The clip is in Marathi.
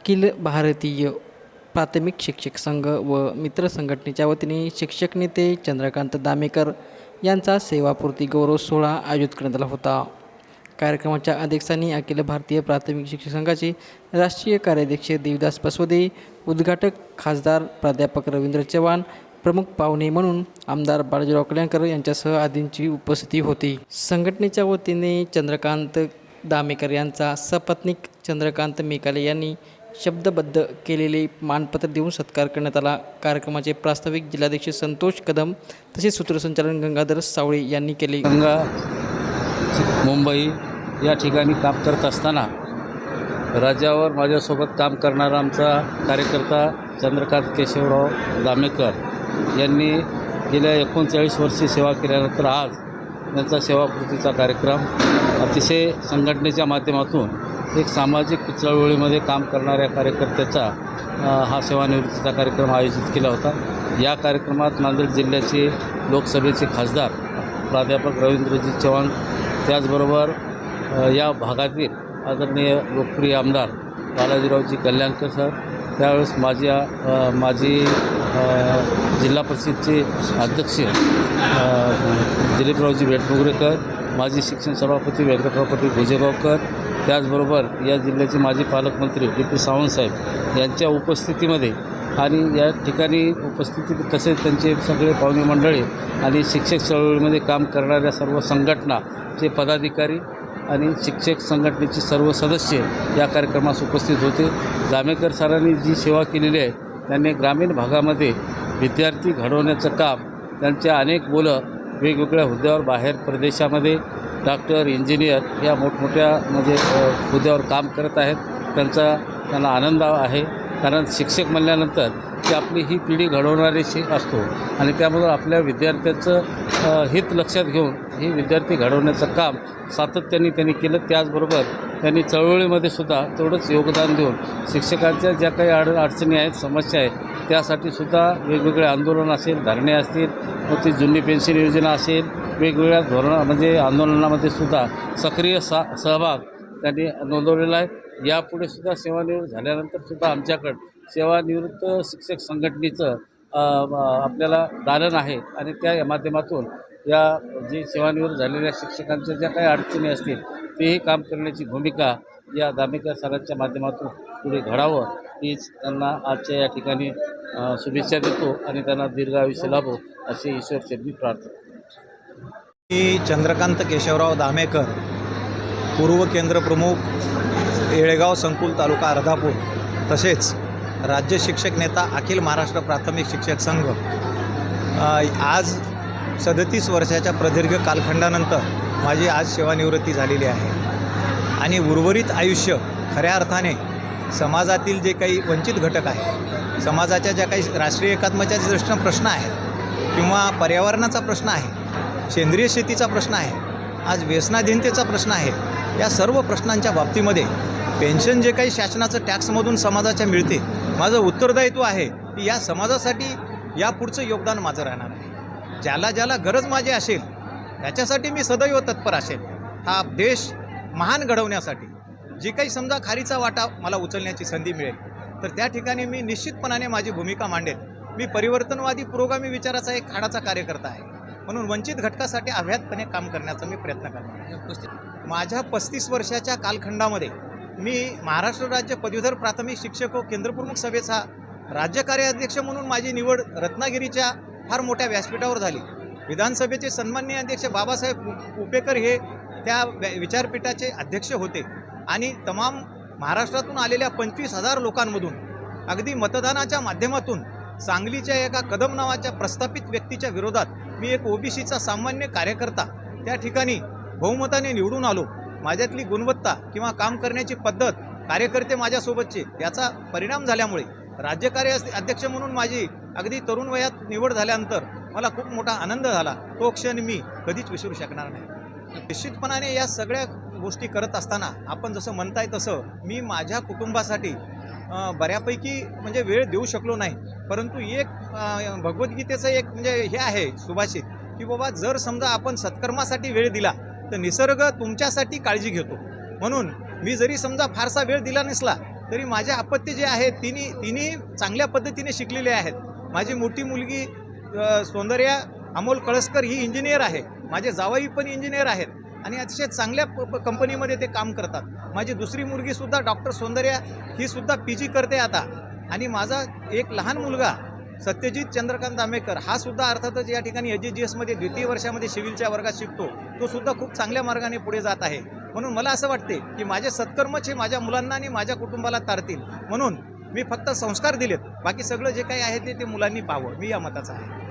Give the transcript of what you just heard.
अखिल भारतीय प्राथमिक शिक्षक संघ व मित्र संघटनेच्या वतीने शिक्षक नेते चंद्रकांत दामेकर यांचा सेवापूर्ती गौरव सोहळा आयोजित करण्यात आला होता. कार्यक्रमाच्या अध्यक्षांनी अखिल भारतीय प्राथमिक शिक्षक संघाचे राष्ट्रीय कार्याध्यक्ष देवदास बसवदे उद्घाटक खासदार प्राध्यापक रवींद्र चव्हाण प्रमुख पाहुणे म्हणून आमदार बाळाजीराव कल्याणकर यांच्यासह आदींची उपस्थिती होती. संघटनेच्या वतीने चंद्रकांत दामेकर यांचा सपत्नीक चंद्रकांत मेकाले यांनी शब्दबद्ध केलेले मानपत्र देऊन सत्कार करण्यात आला. कार्यक्रमाचे प्रास्ताविक जिल्हाध्यक्ष संतोष कदम तसेच सूत्रसंचालन गंगाधर सावळे यांनी केले. गंगा मुंबई या ठिकाणी काम करत असताना राज्यावर माझ्यासोबत काम करणारा आमचा कार्यकर्ता चंद्रकांत केशवराव दामेकर यांनी गेल्या एकोणचाळीस वर्षी सेवा केल्यानंतर आज त्यांचा सेवापूर्तीचा कार्यक्रम अतिशय संघटनेच्या माध्यमातून एक सामाजिक चळवळीमध्ये काम करणाऱ्या कार्यकर्त्याचा हा सेवानिवृत्तीचा कार्यक्रम आयोजित केला होता. या कार्यक्रमात नांदेड जिल्ह्याचे लोकसभेचे खासदार प्राध्यापक रवींद्रजी चव्हाण त्याचबरोबर या भागातील आदरणीय लोकप्रिय आमदार बालाजीरावजी कल्याणकर सर त्यावेळेस माझी माझी जिल्हा परिषदचे अध्यक्ष दिलीपरावजी भेटमुगरेकर माजी शिक्षण सभापती व्यंकटराव पाटील भुजेगावकर त्याचबरोबर या जिल्ह्याचे माजी पालकमंत्री डी पी सावंतसाहेब यांच्या उपस्थितीमध्ये आणि या ठिकाणी उपस्थिती तसेच त्यांचे सगळे पाहुणे मंडळी आणि शिक्षक चळवळीमध्ये काम करणाऱ्या सर्व संघटनाचे पदाधिकारी आणि शिक्षक संघटनेचे सर्व सदस्य या कार्यक्रमास उपस्थित होते. जामेकर सरांनी जी सेवा केलेली आहे त्यांनी ग्रामीण भागामध्ये विद्यार्थी घडवण्याचं काम त्यांच्या अनेक मुलं वेगवेगळ्या हुद्द्यावर बाहेर प्रदेशामध्ये डॉक्टर इंजिनियर या मोठमोठ्या म्हणजे हुद्द्यावर काम करत आहेत. त्यांचा त्यांना आनंद आहे. कारण शिक्षक म्हणल्यानंतर ती आपली ही पिढी घडवणारी शि असतो. आणि त्यामुळं आपल्या विद्यार्थ्याचं हित लक्षात घेऊन ही विद्यार्थी घडवण्याचं काम सातत्याने त्यांनी केलं. त्याचबरोबर त्यांनी चळवळीमध्ये सुद्धा तेवढंच योगदान देऊन शिक्षकांच्या ज्या काही अड अडचणी आहेत समस्या आहेत त्यासाठी सुद्धा वेगवेगळे आंदोलन असेल धरणे असतील मग ती जुनी पेन्शन योजना असेल वेगवेगळ्या धोरण म्हणजे आंदोलनामध्ये सुद्धा सक्रिय सा सहभाग त्यांनी नोंदवलेला आहे. यापुढे सुद्धा सेवानिवृत्त झाल्यानंतर सुद्धा आमच्याकडं सेवानिवृत्त शिक्षक संघटनेचं आपल्याला दालन आहे आणि त्या माध्यमातून या जे सेवानिवृत्त झालेल्या शिक्षकांच्या ज्या काही अडचणी असतील तेही काम करण्याची भूमिका या दामेकर सरांच्या माध्यमातून पुढे घडावं हीच त्यांना आजच्या या ठिकाणी शुभेच्छा देतो आणि त्यांना दीर्घ आयुष्य लाभो अशी ईश्वरचरणी प्रार्थना. मी चंद्रकांत केशवराव दामेकर पूर्व केंद्र प्रमुख येळेगाव संकुल तालुका अर्धापूर तसेच राज्य शिक्षक नेता अखिल महाराष्ट्र प्राथमिक शिक्षक संघ. आज सदतीस वर्षाच्या प्रदीर्घ कालखंडानंतर माझी आज सेवानिवृत्ती झालेली आहे. आणि उर्वरित आयुष्य खऱ्या अर्थाने समाजातील जे काही वंचित घटक आहे समाजाच्या ज्या काही राष्ट्रीय एकात्मच्या दृष्टीनं प्रश्न आहेत किंवा पर्यावरणाचा प्रश्न आहे सेंद्रिय शेतीचा प्रश्न आहे आज व्यसनाधीनतेचा प्रश्न आहे या सर्व प्रश्नांच्या बाबतीमध्ये पेन्शन जे काही शासनाचं टॅक्समधून समाजाच्या मिळते माझं उत्तरदायित्व आहे की या समाजासाठी या पुढचं योगदान माझं राहणार आहे. ज्याला ज्याला गरज माझी असेल त्याच्यासाठी मी सदैव तत्पर असेल. हा देश महान घडवण्यासाठी जी काही समजा खारीचा वाटा मला उचलण्याची संधी मिळेल तर त्या ठिकाणी मी निश्चितपणाने माझी भूमिका मांडेल. मी परिवर्तनवादी पुरोगामी विचाराचा एक खाडाचा कार्यकर्ता आहे. म्हणून वंचित घटकासाठी अव्याहतपणे काम करण्याचा मी प्रयत्न करणार आहे. माझ्या पस्तीस वर्षाच्या कालखंडामध्ये मी महाराष्ट्र राज्य पदवीधर प्राथमिक शिक्षक व केंद्रप्रमुख सभेचा राज्य कार्याध्यक्ष म्हणून माझी निवड रत्नागिरीच्या फार मोठ्या व्यासपीठावर झाली. विधानसभेचे सन्माननीय अध्यक्ष बाबासाहेब उपेकर हे त्या व्या- विचारपीठाचे अध्यक्ष होते आणि तमाम महाराष्ट्रातून आलेल्या पंचवीस हजार लोकांमधून अगदी मतदानाच्या माध्यमातून सांगलीच्या एका कदम नावाच्या प्रस्थापित व्यक्तीच्या विरोधात मी एक ओबीसीचा सामान्य कार्यकर्ता. त्या ठिकाणी बहुमताने निवडून आलो. माझ्यातली गुणवत्ता किंवा काम करण्याची पद्धत कार्यकर्ते माझ्यासोबतचे याचा परिणाम झाल्यामुळे राज्यकार्य अध्यक्ष म्हणून माझी अगदी तरुण वयात निवड झाल्यानंतर मला खूप मोठा आनंद झाला. तो क्षण मी कधीच विसरू शकणार नाही. निश्चितपणाने या सगळ्या गोष्टी करत असताना आपण जसं म्हणताय तसं मी माझ्या कुटुंबासाठी बऱ्यापैकी म्हणजे वेळ देऊ शकलो नाही. परंतु एक भगवद्गीतेचं एक म्हणजे हे आहे सुभाषित की बाबा जर समजा आपण सत्कर्मासाठी वेळ दिला तर निसर्ग तुमच्यासाठी काळजी घेतो. म्हणून मी जरी समजा फारसा वेळ दिला नसला तरी माझ्या अपत्य जे आहेत तिन्ही तिन्ही चांगल्या पद्धतीने शिकलेले आहेत. माझी मोठी मुलगी सौंदर्या अमोल कळसकर ही इंजिनियर आहे. माझे जावाई पण इंजिनियर आहेत. आणि अतिशय चांगल्या प- प- कंपनीमध्ये ते काम करतात. माझी दुसरी मुलगीसुद्धा डॉक्टर सौंदर्या ही सुद्धा पी जी करते आता. आणि माझा एक लहान मुलगा सत्यजित चंद्रकांत आंबेकर हा सुद्धा अर्थातच या ठिकाणी एच जी एसमध्ये द्वितीय वर्षामध्ये सिव्हिलच्या वर्गात शिकतो. तो सुद्धा खूप चांगल्या मार्गाने पुढे जात आहे. म्हणून मला असं वाटते की माझे सत्कर्मच हे माझ्या मुलांना आणि माझ्या कुटुंबाला तारतील. म्हणून मी फक्त संस्कार दिलेत. बाकी सगळं जे काही आहे ते ते मुलांनी पाहावं. मी या मताचा आहे.